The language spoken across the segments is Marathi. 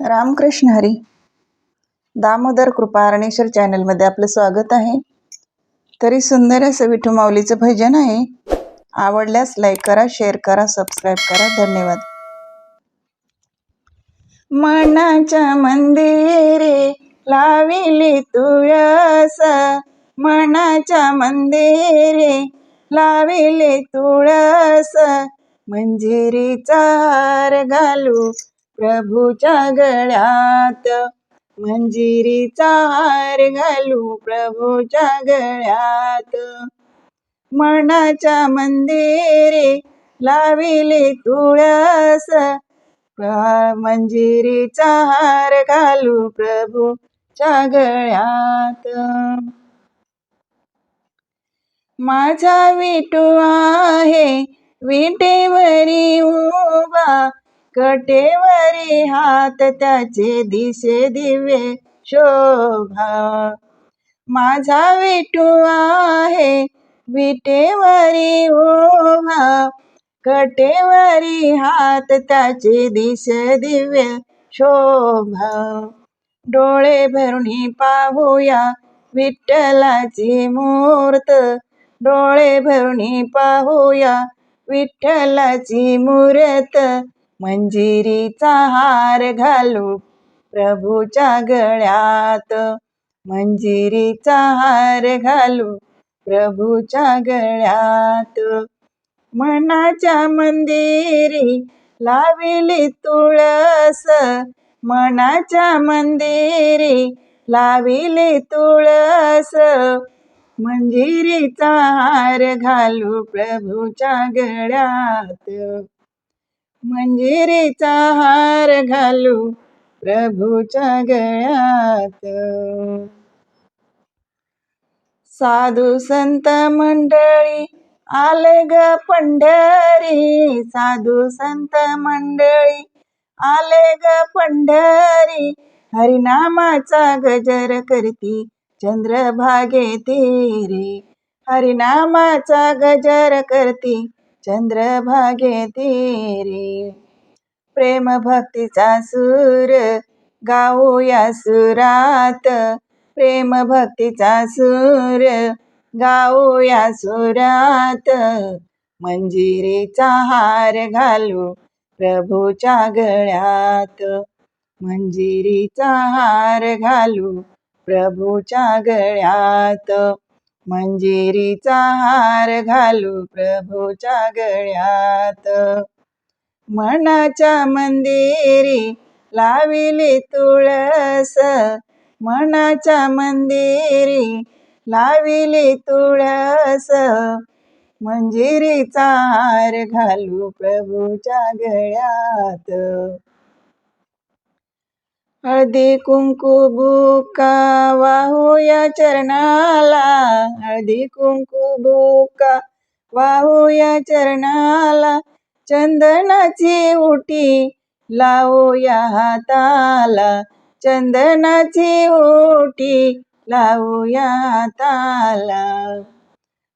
रामकृष्ण हरी. दामोदर कृपा अरणेश्वर चॅनलमध्ये आपलं स्वागत आहे. तरी सुंदर असं विठू माऊलीचं भजन आहे. आवडल्यास लाईक करा शेअर करा सबस्क्राईब करा. धन्यवाद. मनाच्या मंदिरे लाविली तुळस मनाच्या मंदिरे लाविले तुळस मंजिरीचा हार घालू प्रभूच्या गळ्यात. मंजिरीचा हार घालू प्रभूच्या गळ्यात. मनाच्या मंदिरे लाविले तुळस. प्र- मंजिरीचा हार घालू प्रभूच्या गळ्यात. माझा विटू आहे विटेवरी उभा. कटेवरी हात त्याचे दिसे दिवे शोभा. माझा विटू आहे विटेवरी ओभा कटेवरी हात त्याचे दिसे दिव्य शोभा. डोळे भरुनी पाहूया विठ्ठलाची मूर्त. डोळे भरुनी पाहूया विठ्ठलाची मूर्त. मंजिरीचा हार घालू प्रभूच्या गळ्यात. मंजिरीचा हार घालू प्रभूच्या गळ्यात. मनाच्या मंदिरी लाविली तुळस. मनाच्या मंदिरी लाविली तुळस. मंजिरीचा हार घालू प्रभूच्या गळ्यात. मंजिरीचा हार घालू प्रभूच्या गळ्यात. साधू संत मंडळी आले ग पंढरी. साधू संत मंडळी आले ग पंढरी. हरिनामाचा गजर करती चंद्रभागे तेरी. हरिनामाचा गजर करती चंद्रभागे तेरी. प्रेम भक्तीचा सूर गाऊया सुरात प्रेम भक्तीचा सूर गाऊया सुरात मंजिरीचा हार घालू प्रभूच्या गळ्यात. मंजिरीचा हार घालू प्रभूच्या गळ्यात. मंजिरीचा हार घालू प्रभूच्या गळ्यात. मनाच्या मंदिरी लाविली तुळस. मनाच्या मंदिरी लाविली तुळस. मंजिरीचा हार घालू प्रभूच्या गळ्यात. हळदी कुंकू बुका वाहूया चरणाला. हळदी कुंकू बुका वाहूया चरणाला. चंदनाची उटी लावूया हाताला. चंदनाची ओटी लावूया हाताला.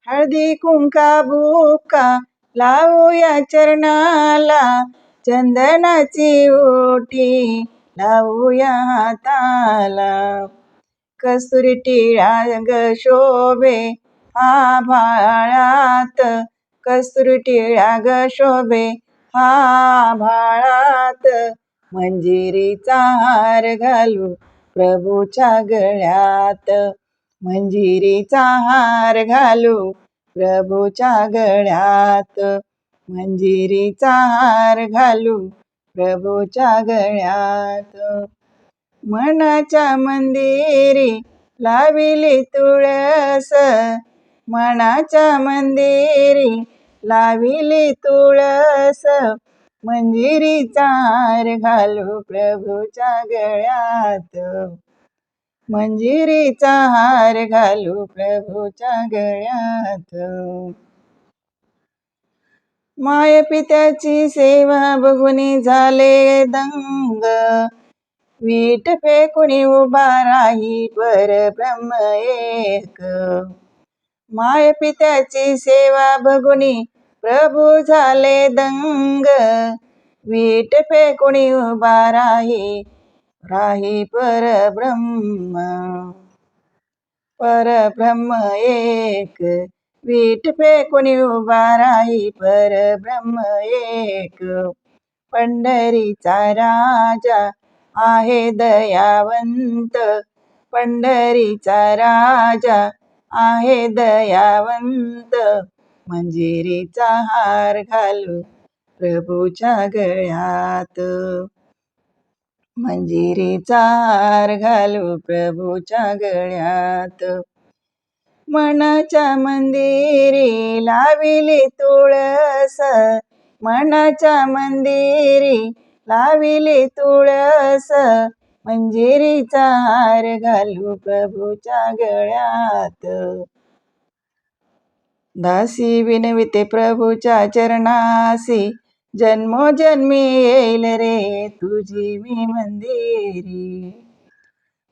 हळदी कुंका बुका लावूया चरणाला. चंदनाची ओटी लावूया हाताला. कस्तुरी टिळा ग शोभे हा भाळात कस्तुरी टिळा ग शोभे हा भाळात मंजिरीचा हार घालू प्रभूच्या गळ्यात. मंजिरीचा हार घालू प्रभूच्या गळ्यात. मंजिरीचा हार घालू प्रभूच्या गळ्यात. मनाच्या मंदिरी लाविली तुळस. मनाच्या मंदिरी लाविली तुळस. मंजिरीचा हार घालू प्रभूच्या गळ्यात. मंजिरीचा हार घालू प्रभूच्या गळ्यात. माय पित्याची सेवा बघुनी झाले दंग. वीट फेकुनी उभा राही पर ब्रह्म एक. माय पित्याची सेवा बघुनी प्रभू झाले दंग. वीट फेकुणी उभा राही राही परब्रह्म परब्रह्म एक. वीट फेकून उभा पर ब्रह्म एक. पंढरीचा राजा आहे दयावंत. पंढरीचा राजा आहे दयावंत. मंजिरीचा हार घालू प्रभूच्या गळ्यात. मंजिरीचा हार घालू प्रभूच्या गळ्यात. मनाच्या मंदिरी लाविली तुळस. मनाच्या मंदिरी लाविली तुळस. मंजिरीचा हार घालू प्रभूच्या गळ्यात. दासी विनविते प्रभूच्या चरणासी. जन्मोजन्मी येईल रे तुझी मी मंदिरी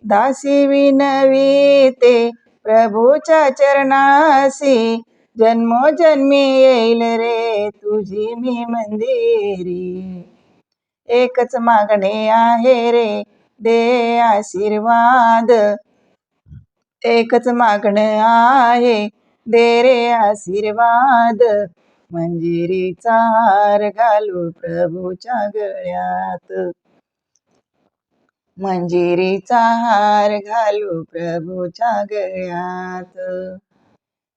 दासी विनविते प्रभूच्या चरणासी जन्मोजन्मी येईल रे तुझी मी मंदिरी. एकच मागणे आहे रे दे आशीर्वाद. एकच मागणं आहे दे रे आशीर्वाद. मंजिरीचा हार घालू प्रभूच्या गळ्यात. मंजिरीचा हार घालू प्रभूच्या गळ्यात.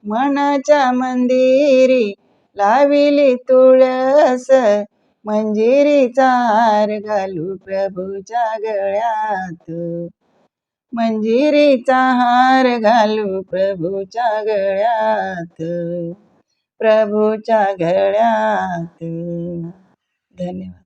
मनाच्या मंदिरी लाविली तुळस मंजिरीचा हार घालू प्रभूच्या गळ्यात. मंजिरीचा हार घालू प्रभूच्या गळ्यात प्रभूच्या गळ्यात. धन्यवाद.